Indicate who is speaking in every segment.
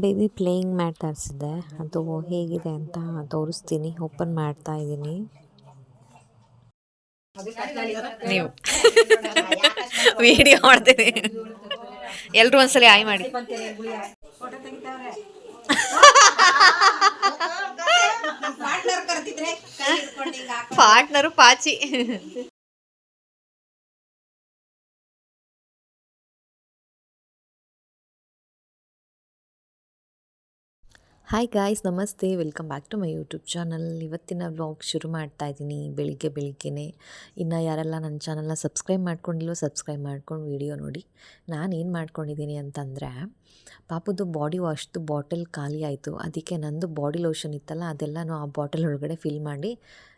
Speaker 1: Baby playing mat ತರಿಸಿದ್ದೆ ಅದು ಹೇಗಿದೆ ಅಂತ ತೋರಿಸ್ತೀನಿ. ಓಪನ್ ಮಾಡ್ತಾ ಇದ್ದೀನಿ.
Speaker 2: ನೀವು. ವಿಡಿಯೋ ಮಾಡ್ತೀನಿ. ಎಲ್ರು ಒಂದ್ಸಲಿ ಆಯ್ ಮಾಡಿ. ಪಾರ್ಟ್ನರು ಪಾಚಿ.
Speaker 1: ಹಾಯ್ ಗಾಯ್ಸ್ ನಮಸ್ತೆ. Welcome back to my YouTube channel ಇವತ್ತಿನ ವ್ಲಾಗ್ ಶುರು ಮಾಡ್ತಾ ಇದ್ದೀನಿ ಬೆಳಿಗ್ಗೆ ಬೆಳಿಗ್ಗೆನೇ. ಇನ್ನು ಯಾರೆಲ್ಲ ನನ್ನ ಚಾನಲ್ನ ಸಬ್ಸ್ಕ್ರೈಬ್ ಮಾಡ್ಕೊಂಡಿಲ್ಲೋ ಸಬ್ಸ್ಕ್ರೈಬ್ ಮಾಡ್ಕೊಂಡು ವಿಡಿಯೋ ನೋಡಿ. ನಾನು ಏನು ಮಾಡ್ಕೊಂಡಿದ್ದೀನಿ ಅಂತಂದರೆ ಪಾಪದ್ದು ಬಾಡಿ ವಾಶ್ದು ಬಾಟಲ್ ಖಾಲಿ ಆಯಿತು. ಅದಕ್ಕೆ ನಂದು ಬಾಡಿ ಲೋಷನ್ ಇತ್ತಲ್ಲ, ಅದೆಲ್ಲನೂ ಆ ಬಾಟಲ್ ಒಳಗಡೆ ಫಿಲ್ ಮಾಡಿ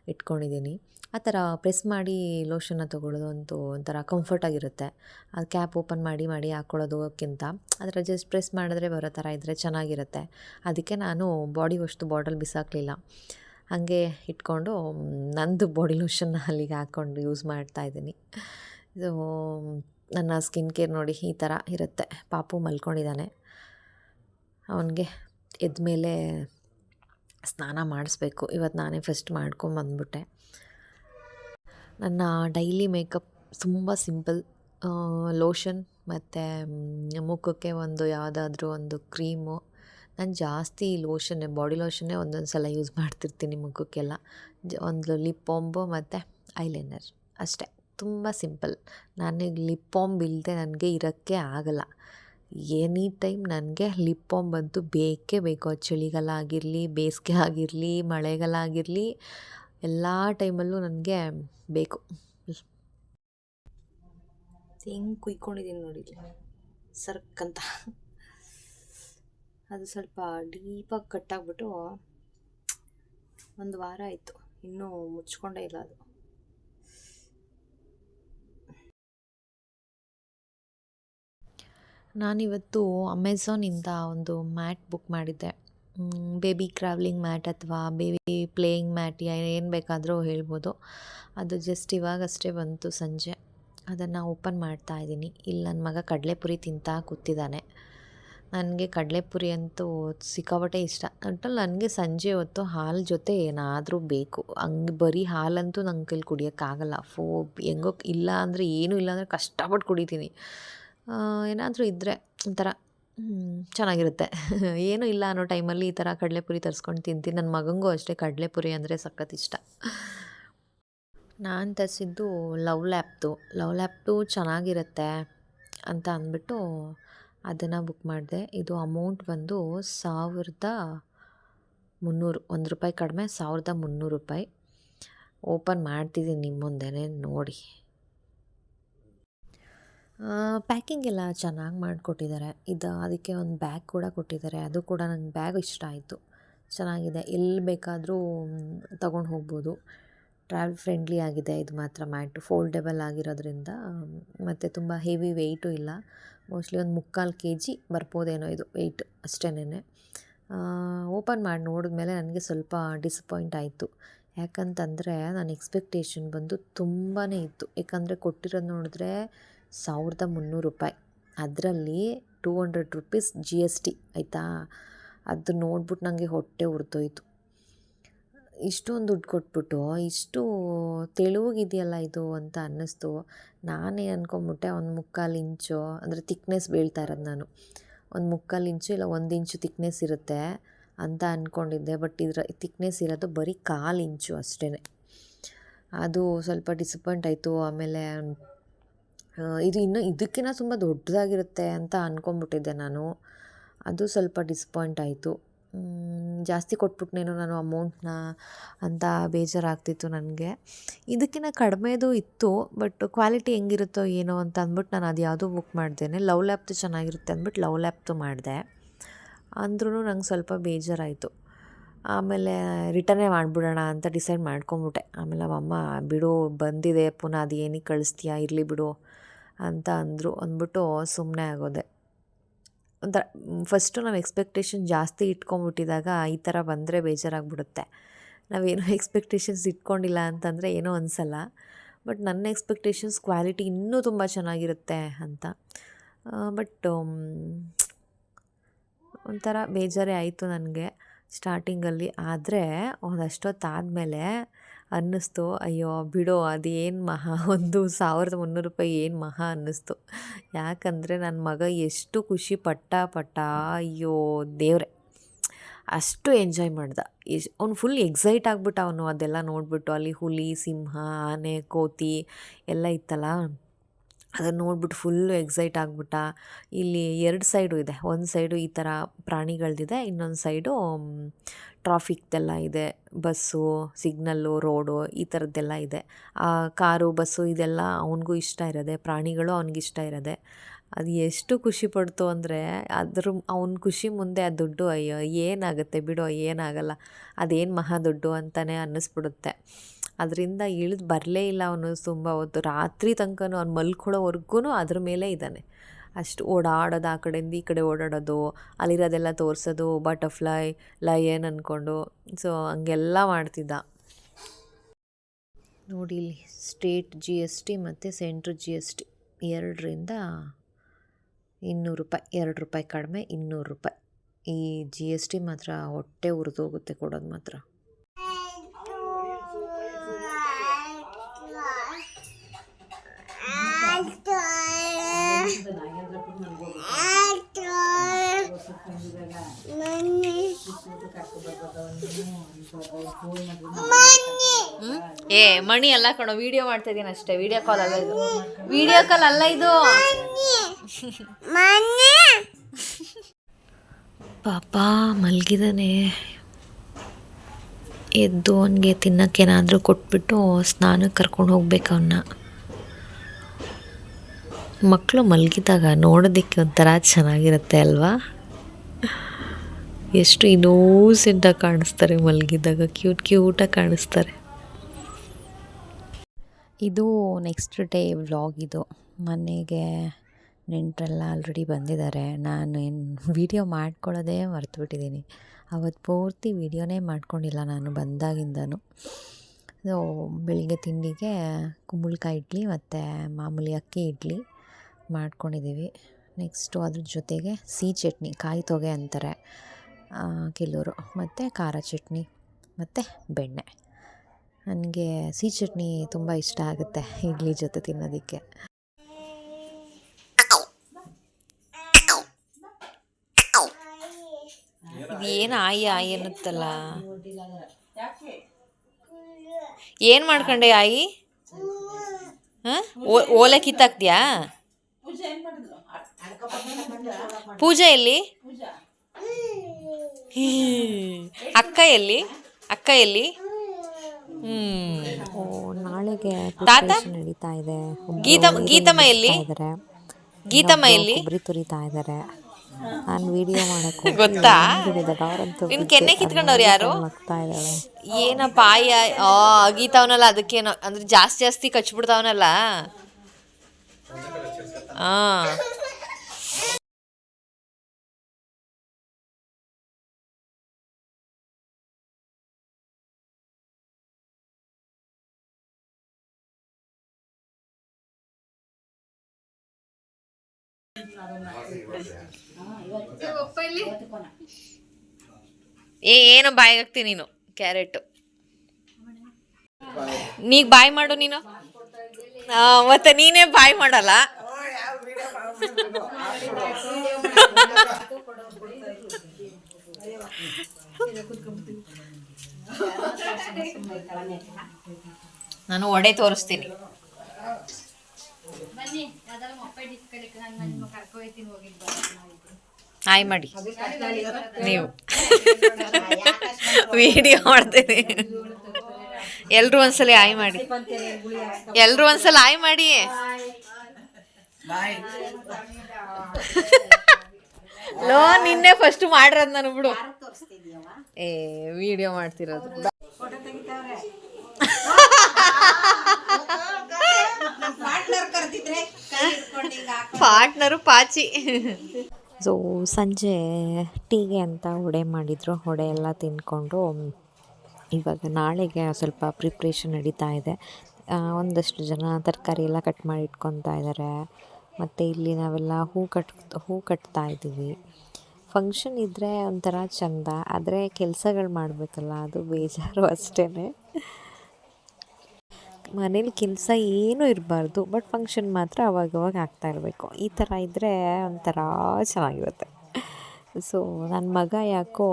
Speaker 1: ಇಟ್ಕೊಂಡಿದ್ದೀನಿ. ಆ ಥರ ಪ್ರೆಸ್ ಮಾಡಿ ಲೋಷನ್ನ ತೊಗೊಳ್ಳೋದು ಅಂತೂ ಒಂಥರ ಕಂಫರ್ಟಾಗಿರುತ್ತೆ ಅದು ಕ್ಯಾಪ್ ಓಪನ್ ಮಾಡಿ ಮಾಡಿ ಹಾಕ್ಕೊಳ್ಳೋದಕ್ಕಿಂತ ಅದರ ಜಸ್ಟ್ ಪ್ರೆಸ್ ಮಾಡಿದ್ರೆ ಬರೋ ಥರ ಇದ್ದರೆ ಚೆನ್ನಾಗಿರುತ್ತೆ. ಅದಕ್ಕೆ ನಾನು ಬಾಡಿ ವಾಶ್ದು ಬಾಟಲ್ ಬಿಸಾಕಲಿಲ್ಲ. ಹಾಗೆ ಇಟ್ಕೊಂಡು ನಂದು ಬಾಡಿ ಲೋಷನ್ನ ಅಲ್ಲಿಗೆ ಹಾಕ್ಕೊಂಡು ಯೂಸ್ ಮಾಡ್ತಾ ಇದ್ದೀನಿ. ಸೊ ನನ್ನ ಸ್ಕಿನ್ ಕೇರ್ ನೋಡಿ ಈ ಥರ ಇರುತ್ತೆ. ಪಾಪು ಮಲ್ಕೊಂಡಿದ್ದಾನೆ. ಅವನಿಗೆ ಎದ್ಮೇಲೆ ಸ್ನಾನ ಮಾಡಿಸ್ಬೇಕು. ಇವತ್ತು ನಾನೇ ಫಸ್ಟ್ ಮಾಡ್ಕೊಂಬಂದ್ಬಿಟ್ಟೆ ನನ್ನ ಡೈಲಿ ಮೇಕಪ್ ತುಂಬ ಸಿಂಪಲ್ ಲೋಷನ್ ಮತ್ತು ಮುಖಕ್ಕೆ ಒಂದು ಯಾವುದಾದ್ರೂ ಒಂದು ಕ್ರೀಮು ನಾನು ಜಾಸ್ತಿ ಲೋಷನ್ನೇ ಬಾಡಿ ಲೋಷನ್ನೇ ಒಂದೊಂದು ಸಲ ಯೂಸ್ ಮಾಡ್ತಿರ್ತೀನಿ ಮುಖಕ್ಕೆಲ್ಲ. ಒಂದು ಲಿಪ್ ಬಾಂಬು ಮತ್ತು ಐಲೈನರ್ ಅಷ್ಟೇ. ತುಂಬ ಸಿಂಪಲ್ ನನಗೆ ಲಿಪ್ ಬಾಂಬ್ ಇಲ್ಲದೆ ನನಗೆ ಇರೋಕ್ಕೆ ಆಗಲ್ಲ. ಎನಿ ಟೈಮ್ ನನಗೆ ಲಿಪ್ ಬಂತು. ಬೇಕೇ ಬೇಕು. ಅದು ಚಳಿಗಾಲ ಆಗಿರಲಿ ಬೇಸಿಗೆ ಆಗಿರಲಿ ಮಳೆಗಾಲ ಆಗಿರಲಿ ಎಲ್ಲ ಟೈಮಲ್ಲೂ ನನಗೆ ಬೇಕು. ಹೆಂಗೆ ಕುಯ್ಕೊಂಡಿದ್ದೀನಿ ನೋಡಿ ಸರ್ಕ್ ಅಂತ. ಅದು ಸ್ವಲ್ಪ ಡೀಪಾಗಿ ಕಟ್ಟಾಗ್ಬಿಟ್ಟು ಒಂದು ವಾರ ಆಯಿತು. ಇನ್ನೂ ಮುಚ್ಕೊಂಡೇ ಇಲ್ಲ ಅದು. ನಾನಿವತ್ತು ಅಮೆಝಾನಿಂದ ಒಂದು ಮ್ಯಾಟ್ ಬುಕ್ ಮಾಡಿದ್ದೆ. ಬೇಬಿ ಟ್ರಾವ್ಲಿಂಗ್ ಮ್ಯಾಟ್ ಅಥವಾ ಬೇಬಿ ಪ್ಲೇಯಿಂಗ್ ಮ್ಯಾಟ್ ಏನು ಬೇಕಾದರೂ ಹೇಳ್ಬೋದು. ಅದು ಜಸ್ಟ್ ಇವಾಗಷ್ಟೇ ಬಂತು ಸಂಜೆ. ಅದನ್ನು ಓಪನ್ ಮಾಡ್ತಾ ಇದ್ದೀನಿ. ಇಲ್ಲಿ ನನ್ನ ಮಗ ಕಡಲೆಪುರಿ ತಿಂತಾ ಕೂತಿದ್ದಾನೆ. ನನಗೆ ಕಡಲೆಪುರಿ ಅಂತೂ ಸಿಕ್ಕಾಪಟ್ಟೆ ಇಷ್ಟ. ಒಟ್ಟಲ್ಲಿ ನನಗೆ ಸಂಜೆ ಹೊತ್ತು ಹಾಲು ಜೊತೆ ಏನಾದರೂ ಬೇಕು. ಹಂಗೆ ಬರೀ ಹಾಲಂತೂ ನನ್ನ ಕೈಲಿ ಕುಡಿಯೋಕ್ಕಾಗಲ್ಲ. ಫೋ, ಹೆಂಗೋ ಇಲ್ಲ ಅಂದರೆ ಏನೂ ಇಲ್ಲ ಅಂದರೆ ಕಷ್ಟಪಟ್ಟು ಕುಡಿತೀನಿ. ಏನಾದರೂ ಇದ್ದರೆ ಒಂಥರ ಚೆನ್ನಾಗಿರುತ್ತೆ. ಏನೂ ಇಲ್ಲ ಅನ್ನೋ ಟೈಮಲ್ಲಿ ಈ ಥರ ಕಡಲೆಪುರಿ ತರಿಸ್ಕೊಂಡು ತಿಂತೀನಿ. ನನ್ನ ಮಗನಿಗೂ ಅಷ್ಟೇ ಕಡಲೆಪುರಿ ಅಂದರೆ ಸಖತ್ ಇಷ್ಟ. ನಾನು ತರಿಸಿದ್ದು ಲವ್ ಲ್ಯಾಪ್ದು. ಲವ್ ಲ್ಯಾಪ್ದು ಚೆನ್ನಾಗಿರುತ್ತೆ ಅಂತ ಅಂದ್ಬಿಟ್ಟು ಅದನ್ನು ಬುಕ್ ಮಾಡಿದೆ. ಇದು ಅಮೌಂಟ್ ಬಂದು ಸಾವಿರದ ಮುನ್ನೂರು, ಒಂದು ರೂಪಾಯಿ ಕಡಿಮೆ ಸಾವಿರದ ಮುನ್ನೂರು ರೂಪಾಯಿ. ಓಪನ್ ಮಾಡ್ತಿದ್ದೀನಿ ನಿಮ್ಮ ಮುಂದೆನೇ ನೋಡಿ. ಪ್ಯಾಕಿಂಗ್ ಎಲ್ಲ ಚೆನ್ನಾಗಿ ಮಾಡಿಕೊಟ್ಟಿದ್ದಾರೆ. ಇದು, ಅದಕ್ಕೆ ಒಂದು ಬ್ಯಾಗ್ ಕೂಡ ಕೊಟ್ಟಿದ್ದಾರೆ. ಅದು ಕೂಡ ನಂಗೆ ಬ್ಯಾಗ್ ಇಷ್ಟ ಆಯಿತು. ಚೆನ್ನಾಗಿದೆ. ಎಲ್ಲಿ ಬೇಕಾದರೂ ತಗೊಂಡು ಹೋಗ್ಬೋದು. ಟ್ರಾವೆಲ್ ಫ್ರೆಂಡ್ಲಿ ಆಗಿದೆ. ಇದು ಮಾತ್ರ ಮ್ಯಾಟು. ಫೋಲ್ಡೆಬಲ್ ಆಗಿರೋದ್ರಿಂದ ಮತ್ತು ತುಂಬ ಹೆವಿ ವೆಯ್ಟು ಇಲ್ಲ. ಮೋಸ್ಟ್ಲಿ ಒಂದು ಮುಕ್ಕಾಲು ಕೆ ಜಿ ಬರ್ಬೋದೇನೋ ಇದು ವೆಯ್ಟ್ ಅಷ್ಟೇನೆ ಓಪನ್ ಮಾಡಿ, ನೋಡಿದ್ಮೇಲೆ ನನಗೆ ಸ್ವಲ್ಪ ಡಿಸಪಾಯಿಂಟ್ ಆಯಿತು. ಯಾಕಂತಂದರೆ ನನ್ನ ಎಕ್ಸ್ಪೆಕ್ಟೇಷನ್ ಬಂದು ತುಂಬಾ ಇತ್ತು. ಯಾಕಂದರೆ ಕೊಟ್ಟಿರೋದು ನೋಡಿದ್ರೆ ಸಾವಿರದ ಮುನ್ನೂರು ರೂಪಾಯಿ. ಅದರಲ್ಲಿ two hundred rupees G S T ಆಯಿತಾ? ಅದು ನೋಡ್ಬಿಟ್ಟು ನನಗೆ ಹೊಟ್ಟೆ ಉರಿದೋಯ್ತು. ಇಷ್ಟೊಂದು ದುಡ್ಡು ಕೊಟ್ಬಿಟ್ಟು, ಇಷ್ಟು ತೆಳುವಾಗಿದೆಯಲ್ಲ ಇದು ಅಂತ ಅನ್ನಿಸ್ತು. ನಾನೇ ಅಂದ್ಕೊಂಬಿಟ್ಟೆ ಒಂದು ಮುಕ್ಕಾಲು ಇಂಚು, ಅಂದರೆ ತಿಕ್ನೆಸ್ ಬೀಳ್ತಾ ಇರೋದು ನಾನು. ಒಂದು ಮುಕ್ಕಾಲು ಇಂಚು ಇಲ್ಲ, ಒಂದು ಇಂಚು ತಿಕ್ನೆಸ್ ಇರುತ್ತೆ ಅಂತ ಅಂದ್ಕೊಂಡಿದ್ದೆ ಬಟ್ ಇದರ ತಿಕ್ನೆಸ್ ಇರೋದು ಬರೀ ಕಾಲು ಇಂಚು ಅಷ್ಟೇ ಅದು ಸ್ವಲ್ಪ ಡಿಸಪಾಯಿಂಟ್ ಆಯಿತು. ಆಮೇಲೆ ಇದು ಇನ್ನೂ ಇದಕ್ಕಿಂತ ತುಂಬ ದೊಡ್ಡದಾಗಿರುತ್ತೆ ಅಂತ ಅಂದ್ಕೊಂಬಿಟ್ಟಿದ್ದೆ ನಾನು. ಅದು ಸ್ವಲ್ಪ ಡಿಸಪಾಯಿಂಟ್ ಆಯಿತು. ಜಾಸ್ತಿ ಕೊಟ್ಬಿಟ್ನೇನೋ ನಾನು ಅಮೌಂಟ್ನ ಅಂತ ಬೇಜಾರಾಗ್ತಿತ್ತು ನನಗೆ. ಇದಕ್ಕಿಂತ ಕಡಿಮೆದು ಇತ್ತು ಬಟ್ ಕ್ವಾಲಿಟಿ ಹೆಂಗಿರುತ್ತೋ ಏನೋ ಅಂತ ಅಂದ್ಬಿಟ್ಟು ನಾನು ಅದು ಯಾವುದೂ ಬುಕ್ ಮಾಡ್ದೇನೆ ಲವ್ ಲ್ಯಾಪ್ದು ಚೆನ್ನಾಗಿರುತ್ತೆ ಅಂದ್ಬಿಟ್ಟು ಲವ್ ಲ್ಯಾಪ್ದು ಮಾಡಿದೆ. ಅಂದ್ರೂ ನಂಗೆ ಸ್ವಲ್ಪ ಬೇಜಾರಾಯಿತು. ಆಮೇಲೆ ರಿಟರ್ನೇ ಮಾಡಿಬಿಡೋಣ ಅಂತ ಡಿಸೈಡ್ ಮಾಡ್ಕೊಂಬಿಟ್ಟೆ ಆಮೇಲೆ ಅಮ್ಮ ಬಿಡು, ಬಂದಿದೆ ಪುನಃ ಅದು ಏನಕ್ಕೆ ಕಳಿಸ್ತೀಯಾ? ಇರಲಿ ಬಿಡು. ಅಂತ ಅಂದರು ಅಂದ್ಬಿಟ್ಟು ಸುಮ್ಮನೆ ಆಗೋದೆ. ಒಂಥರ ಫಸ್ಟು ನಾವು ಎಕ್ಸ್ಪೆಕ್ಟೇಷನ್ ಜಾಸ್ತಿ ಇಟ್ಕೊಂಬಿಟ್ಟಿದಾಗ ಈ ಥರ ಬಂದರೆ ಬೇಜಾರಾಗ್ಬಿಡುತ್ತೆ. ನಾವೇನೋ ಎಕ್ಸ್ಪೆಕ್ಟೇಷನ್ಸ್ ಇಟ್ಕೊಂಡಿಲ್ಲ ಅಂತಂದರೆ ಏನೋ ಅನಿಸಲ್ಲ. ಬಟ್ ನನ್ನ ಎಕ್ಸ್ಪೆಕ್ಟೇಷನ್ಸ್ ಕ್ವಾಲಿಟಿ ಇನ್ನೂ ತುಂಬ ಚೆನ್ನಾಗಿರುತ್ತೆ ಅಂತ. ಬಟ್ ಒಂಥರ ಬೇಜಾರೇ ಆಯಿತು ನನಗೆ ಸ್ಟಾರ್ಟಿಂಗಲ್ಲಿ ಆದರೆ ಒಂದಷ್ಟೊತ್ತಾದಮೇಲೆ ಅನ್ನಿಸ್ತು. ಅಯ್ಯೋ, ಬಿಡು, ಅದೇನು ಮಹಾ? ಒಂದು ಸಾವಿರದ ಮುನ್ನೂರು ರೂಪಾಯಿ ಏನು ಮಹಾ ಅನ್ನಿಸ್ತು. ಯಾಕಂದರೆ ನನ್ನ ಮಗ ಎಷ್ಟು ಖುಷಿ ಪಟ್ಟ ಪಟ್ಟ, ಅಯ್ಯೋ, ದೇವ್ರೆ. ಅಷ್ಟು ಎಂಜಾಯ್ ಮಾಡ್ದ. ಎಶ್ ಅವ್ನು ಫುಲ್ ಎಕ್ಸೈಟ್ ಆಗ್ಬಿಟ್ಟ ಅವನು. ಅದೆಲ್ಲ ನೋಡಿಬಿಟ್ಟು ಅಲ್ಲಿ ಹುಲಿ, ಸಿಂಹ, ಆನೆ, ಕೋತಿ ಎಲ್ಲ ಇತ್ತಲ್ಲ? ಅದನ್ನು ನೋಡ್ಬಿಟ್ಟು ಫುಲ್ಲು ಎಕ್ಸೈಟ್ ಆಗಿಬಿಟ್ಟ. ಇಲ್ಲಿ ಎರಡು ಸೈಡು ಇದೆ. ಒಂದು ಸೈಡು ಈ ಥರ ಪ್ರಾಣಿಗಳದ್ದಿದೆ ಇನ್ನೊಂದು ಸೈಡು ಟ್ರಾಫಿಕ್ದೆಲ್ಲ ಇದೆ. ಬಸ್ಸು ಸಿಗ್ನಲ್ಲು ರೋಡು ಈ ಥರದ್ದೆಲ್ಲ ಇದೆ. ಆ ಕಾರು, ಬಸ್ಸು ಇದೆಲ್ಲ ಅವನಿಗೂ ಇಷ್ಟ ಇರೋದೆ, ಪ್ರಾಣಿಗಳು ಅವನಿಗೆ ಇಷ್ಟ ಇರೋದೆ. ಅದು ಎಷ್ಟು ಖುಷಿ ಪಡ್ತು ಅಂದರೆ, ಅದ್ರ, ಅವ್ನ ಖುಷಿ ಮುಂದೆ ಆ ದುಡ್ಡು ಅಯ್ಯೋ, ಏನಾಗುತ್ತೆ ಬಿಡು ಏನಾಗಲ್ಲ. ಅದೇನು ಮಹಾ ದುಡ್ಡು ಅಂತಲೇ ಅನ್ನಿಸ್ಬಿಡುತ್ತೆ. ಅದರಿಂದ ಇಳಿದು ಬರಲೇ ಇಲ್ಲ ಅವನು ತುಂಬ ಹೊತ್ತು. ರಾತ್ರಿ ತನಕನೂ ಅವ್ನು ಮಲ್ಕೊಳ್ಳೋವರೆಗೂ ಅದ್ರ ಮೇಲೆ ಇದ್ದಾನೆ. ಅಷ್ಟು ಓಡಾಡೋದು, ಆ ಕಡೆಯಿಂದ ಈ ಕಡೆ ಓಡಾಡೋದು, ಅಲ್ಲಿರೋದೆಲ್ಲ ತೋರಿಸೋದು, ಬಟರ್ಫ್ಲೈ, ಲಯನ್ ಅಂದ್ಕೊಂಡು ಸೊ ಹಂಗೆಲ್ಲ ಮಾಡ್ತಿದ್ದ. ನೋಡಿ ಇಲ್ಲಿ ಸ್ಟೇಟ್ ಜಿ ಎಸ್ ಟಿ ಮತ್ತು ಸೆಂಟ್ರ್ ಜಿ ಎಸ್ ಟಿ ಎರಡರಿಂದ ಇನ್ನೂರು ರೂಪಾಯಿ, ಎರಡು ರೂಪಾಯಿ ಕಡಿಮೆ ಇನ್ನೂರು ರೂಪಾಯಿ. ಈ ಜಿ ಎಸ್ ಟಿ ಮಾತ್ರ ಹೊಟ್ಟೆ ಉರಿದೋಗುತ್ತೆ ಕೊಡೋದು ಮಾತ್ರ.
Speaker 2: ಏ ಮಣಿ ಅಲ್ಲ ಕಣೋ ವಿಡಿಯೋ ಮಾಡ್ತಾ ಇದೀನಿ ಅಷ್ಟೇ ವಿಡಿಯೋ ಕಾಲ್ ಅಲ್ಲ ಇದು. ವಿಡಿಯೋ ಕಾಲ್ ಅಲ್ಲ ಇದು.
Speaker 1: ಪಾಪ ಮಲಗಿದಾನೆ. ಎದ್ದು ಅವನಿಗೆ ತಿನ್ನೋಕ್ಕೇನಾದರೂ ಕೊಟ್ಬಿಟ್ಟು ಸ್ನಾನಕ್ಕೆ ಕರ್ಕೊಂಡು ಹೋಗ್ಬೇಕು ಅವನ್ನ ಮಕ್ಕಳು ಮಲಗಿದಾಗ ನೋಡೋದಕ್ಕೆ ಒಂಥರ ಚೆನ್ನಾಗಿರುತ್ತೆ ಅಲ್ವಾ? ಎಷ್ಟು ಇನ್ನೋಸೆಂಟಾಗಿ ಕಾಣಿಸ್ತಾರೆ ಮಲಗಿದಾಗ ಕ್ಯೂಟ್ ಕ್ಯೂಟಾಗಿ ಕಾಣಿಸ್ತಾರೆ. ಇದು ನೆಕ್ಸ್ಟ್ ಡೇ ವ್ಲಾಗ್ ಇದು. ಮನೆಗೆ ನೆಂಟರೆಲ್ಲ ಆಲ್ರೆಡಿ ಬಂದಿದ್ದಾರೆ. ನಾನು ಏನು ವೀಡಿಯೋ ಮಾಡ್ಕೊಳ್ಳೋದೇ ಮರ್ತುಬಿಟ್ಟಿದ್ದೀನಿ. ಅವತ್ತು ಪೂರ್ತಿ ವೀಡಿಯೋನೇ ಮಾಡ್ಕೊಂಡಿಲ್ಲ ನಾನು ಬಂದಾಗಿಂದನು. ಬೆಳಿಗ್ಗೆ ತಿಂಡಿಗೆ ಕುಂಬಳಕಾಯಿ ಇಡ್ಲಿ ಮತ್ತು ಮಾಮೂಲಿ ಅಕ್ಕಿ ಇಡ್ಲಿ ಮಾಡ್ಕೊಂಡಿದ್ದೀವಿ. ನೆಕ್ಸ್ಟು ಅದ್ರ ಜೊತೆಗೆ ಸಿಹಿ ಚಟ್ನಿ, ಕಾಯಿ ತೊಗೆ ಅಂತಾರೆ. ಕೆಲವರು ಮತ್ತು ಖಾರ ಚಟ್ನಿ ಮತ್ತು ಬೆಣ್ಣೆ. ನನಗೆ ಸಿಹಿ ಚಟ್ನಿ ತುಂಬ ಇಷ್ಟ ಆಗುತ್ತೆ ಇಡ್ಲಿ ಜೊತೆ ತಿನ್ನೋದಕ್ಕೆ.
Speaker 2: ಏನು ಆಯಿ ಆಯಿ ಅನ್ನುತ್ತಲ್ಲ? ಏನು ಮಾಡ್ಕೊಂಡೆ ಆಯಿ? ಹ? ಓ- ಓಲೆ ಕಿತ್ತಾಕ್ತಿಯಾ? ಪೂಜೆ ಎಲ್ಲಿ. ಅಕ್ಕ ಎಲ್ಲಿ? ಅಕ್ಕ ಎಲ್ಲಿ? ಹ್ಮ್.
Speaker 1: ಓ ನಾಳೆಗೆ
Speaker 2: ತಾತ?
Speaker 1: ನಡೀತಾ ಇದೆ.
Speaker 2: ಗೀತಮ್ಮ- ಗೀತಮ್ಮ ಎಲ್ಲಿ?
Speaker 1: ಇದ್ದಾರೆ.
Speaker 2: ಗೀತಮ್ಮ ಎಲ್ಲಿ?
Speaker 1: ಕೊಬ್ಬರಿ ತುರಿತಾ ಇದ್ದಾರೆ ನಾನು ವಿಡಿಯೋ ಮಾಡಕ್ಕೆ
Speaker 2: ಗೊತ್ತಾ? ನಿನ್ ಕೆನ್ನೆ ಕಿತ್ಕೊಂಡವ್ರು ಯಾರು? ಏನಪ್ಪ ಆಯಿ ಆ ಗೀತಾವನಲ್ಲ ಅದಕ್ಕೇನೋ ಅಂದ್ರೆ ಜಾಸ್ತಿ ಜಾಸ್ತಿ ಕಚ್ಬಿಡ್ತಾವನಲ್ಲ. ಆ. ಏನೋ ಬಾಯಿಗೆ ಹಾಕ್ತೀನಿ ನೀನು? ಕ್ಯಾರೆಟ್. ನೀಗ್ ಬಾಯ್ ಮಾಡು ನೀನು. ಮತ್ತೆ ನೀನೇ ಬಾಯ್ ಮಾಡಲ್ಲ. ನಾನು ಒಡೆ ತೋರಿಸ್ತೀನಿ. ಹಾಯ್ ಮಾಡಿ. ನೀವು. ವಿಡಿಯೋ ಮಾಡ್ತೀನಿ. ಎಲ್ರು ಒಂದ್ಸಲ ಆಯ್ ಮಾಡಿ. ಎಲ್ರು ಒಂದ್ಸಲ ಆಯ್ ಮಾಡಿ. ಲೋ ನಿನ್ನೆ ಫಸ್ಟ್ ಮಾಡಿರೋದು ನಾನು ಬಿಡು. ಏ ವಿಡಿಯೋ ಮಾಡ್ತಿರೋದು. ಪಾರ್ಟ್ನರು ಪಾಚಿ.
Speaker 1: ಸೊ, ಸಂಜೆ ಟೀಗೆ ಅಂತ ವಡೆ ಮಾಡಿದರು. ವಡೆ ಎಲ್ಲ ತಿಂದ್ಕೊಂಡು, ಇವಾಗ ನಾಳೆಗೆ ಸ್ವಲ್ಪ ಪ್ರಿಪ್ರೇಷನ್ ನಡೀತಾ ಇದೆ. ಒಂದಷ್ಟು ಜನ ತರಕಾರಿ ಎಲ್ಲ ಕಟ್ ಮಾಡಿ ಇಟ್ಕೊತಾ ಇದ್ದಾರೆ ಮತ್ತು ಇಲ್ಲಿ ನಾವೆಲ್ಲ ಹೂ ಕಟ್ ಹೂ ಕಟ್ತಾ ಇದ್ದೀವಿ. ಫಂಕ್ಷನ್ ಇದ್ದರೆ ಒಂಥರ ಚಂದ, ಆದರೆ ಕೆಲಸಗಳು ಮಾಡಬೇಕಲ್ಲ, ಅದು ಬೇಜಾರು ಅಷ್ಟೇ ಮನೇಲಿ ಕೆಲಸ ಏನೂ ಇರಬಾರ್ದು, ಬಟ್ ಫಂಕ್ಷನ್ ಮಾತ್ರ ಅವಾಗವಾಗ ಆಗ್ತಾ ಇರಬೇಕು. ಈ ಥರ ಇದ್ದರೆ ಒಂಥರ ಚೆನ್ನಾಗಿರುತ್ತೆ. ಸೊ ನನ್ನ ಮಗ ಯಾಕೋ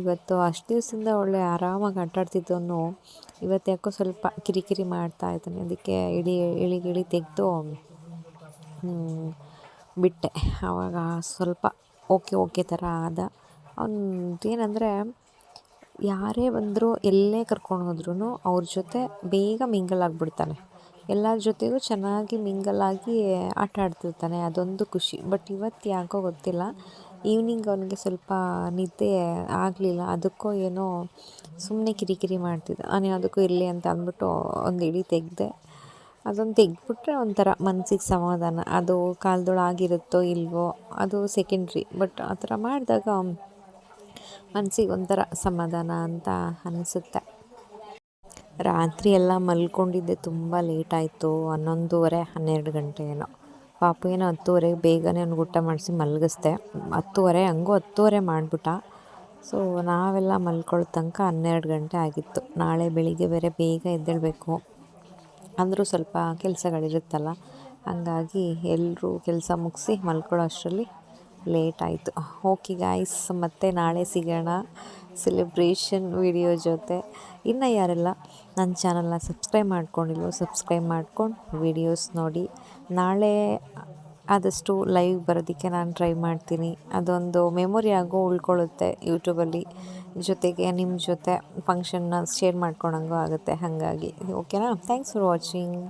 Speaker 1: ಇವತ್ತು ಅಷ್ಟು ದಿವಸದಿಂದ ಒಳ್ಳೆ ಆರಾಮಾಗಿ ಆಟಾಡ್ತಿದ್ದವನು ಇವತ್ತು ಯಾಕೋ ಸ್ವಲ್ಪ ಕಿರಿಕಿರಿ ಮಾಡ್ತಾ ಇದ್ದಾನೆ. ಅದಕ್ಕೆ ಇಳಿ, ಇಳಿಗಿಳಿ ತೆಗೆದು ಬಿಟ್ಟೆ. ಆವಾಗ ಸ್ವಲ್ಪ ಓಕೆ ಓಕೆ ಥರ ಆದ. ಅವ್ನು ಏನಂದರೆ ಯಾರೇ ಬಂದರೂ ಎಲ್ಲೇ ಕರ್ಕೊಂಡು ಹೋದ್ರೂ ಅವ್ರ ಜೊತೆ ಬೇಗ ಮಿಂಗಲ್ ಆಗಿಬಿಡ್ತಾನೆ. ಎಲ್ಲರ ಜೊತೆಗೂ ಚೆನ್ನಾಗಿ ಮಿಂಗಲ್ ಆಗಿ ಆಟ ಆಡ್ತಿರ್ತಾನೆ, ಅದೊಂದು ಖುಷಿ. ಬಟ್ ಇವತ್ತು ಯಾಕೋ ಗೊತ್ತಿಲ್ಲ, ಈವ್ನಿಂಗ್ ಅವನಿಗೆ ಸ್ವಲ್ಪ ನಿದ್ದೆ ಆಗಲಿಲ್ಲ, ಅದಕ್ಕೋ ಏನೋ ಸುಮ್ಮನೆ ಕಿರಿಕಿರಿ ಮಾಡ್ತಿದ್ದ. ನಾನು ಯಾವುದಕ್ಕೂ ಇರಲಿ ಅಂತ ಅಂದ್ಬಿಟ್ಟು ಒಂದು ಇಡೀ ತೆಗೆದೆ, ಅದೊಂದು ತೆಗೆದ್ಬಿಟ್ರೆ ಒಂಥರ ಮನಸ್ಸಿಗೆ ಸಮಾಧಾನ. ಅದು ಕಾಲ್ದೊಳಗಿರುತ್ತೋ ಇಲ್ವೋ, ಅದು ಸೆಕೆಂಡ್ರಿ ಬಟ್ ಆ ಥರ ಮಾಡಿದಾಗ ಮನ್ಸಿಗೆ ಒಂಥರ ಸಮಾಧಾನ ಅಂತ ಅನಿಸುತ್ತೆ. ರಾತ್ರಿ ಎಲ್ಲ ಮಲ್ಕೊಂಡಿದ್ದೆ, ತುಂಬ ಲೇಟ್ ಆಯಿತು, ಹನ್ನೊಂದುವರೆ, ಹನ್ನೆರಡು ಗಂಟೆ ಏನೋ. ಪಾಪು ಏನೋ ಹತ್ತುವರೆಗೆ ಬೇಗನೆ ಅವ್ನಿಗೆ ಊಟ ಮಾಡಿಸಿ ಮಲಗಿಸ್ದೆ. ಹತ್ತುವರೆ, ಹಂಗೂ ಹತ್ತುವರೆ ಮಾಡಿಬಿಟ್ಟ. ಸೊ ನಾವೆಲ್ಲ ಮಲ್ಕೊಳ್ಳೋ ತನಕ ಹನ್ನೆರಡು ಗಂಟೆ ಆಗಿತ್ತು. ನಾಳೆ ಬೆಳಿಗ್ಗೆ ಬೇರೆ ಬೇಗ ಎದ್ದೇಳಬೇಕು. ಅಂದರೂ ಸ್ವಲ್ಪ ಕೆಲಸಗಳಿರುತ್ತಲ್ಲ, ಹಂಗಾಗಿ ಎಲ್ಲರೂ ಕೆಲಸ ಮುಗಿಸಿ ಮಲ್ಕೊಳ್ಳೋ ಅಷ್ಟರಲ್ಲಿ ಲೇಟ್ ಆಯಿತು ಓಕೆ ಗಾಯ್ಸ್ ಮತ್ತೆ ನಾಳೆ ಸಿಗೋಣ ಸೆಲೆಬ್ರೇಷನ್ ವಿಡಿಯೋ ಜೊತೆ. ಇನ್ನು ಯಾರೆಲ್ಲ ನನ್ನ ಚಾನಲ್ನ ಸಬ್ಸ್ಕ್ರೈಬ್ ಮಾಡ್ಕೊಂಡಿಲ್ವೋ ಸಬ್ಸ್ಕ್ರೈಬ್ ಮಾಡ್ಕೊಂಡು ವಿಡಿಯೋಸ್ ನೋಡಿ. ನಾಳೆ ಆದಷ್ಟು ಲೈವ್ ಬರೋದಕ್ಕೆ ನಾನು ಟ್ರೈ ಮಾಡ್ತೀನಿ. ಅದೊಂದು ಮೆಮೊರಿ ಆಗೋ ಉಳ್ಕೊಳ್ಳುತ್ತೆ ಯೂಟ್ಯೂಬಲ್ಲಿ ಜೊತೆಗೆ ನಿಮ್ಮ ಜೊತೆ ಫಂಕ್ಷನ್ನ ಶೇರ್ ಮಾಡ್ಕೊಳಂಗೂ ಆಗುತ್ತೆ, ಹಾಗಾಗಿ. ಓಕೆನಾ ಥ್ಯಾಂಕ್ಸ್ ಫಾರ್ ವಾಚಿಂಗ್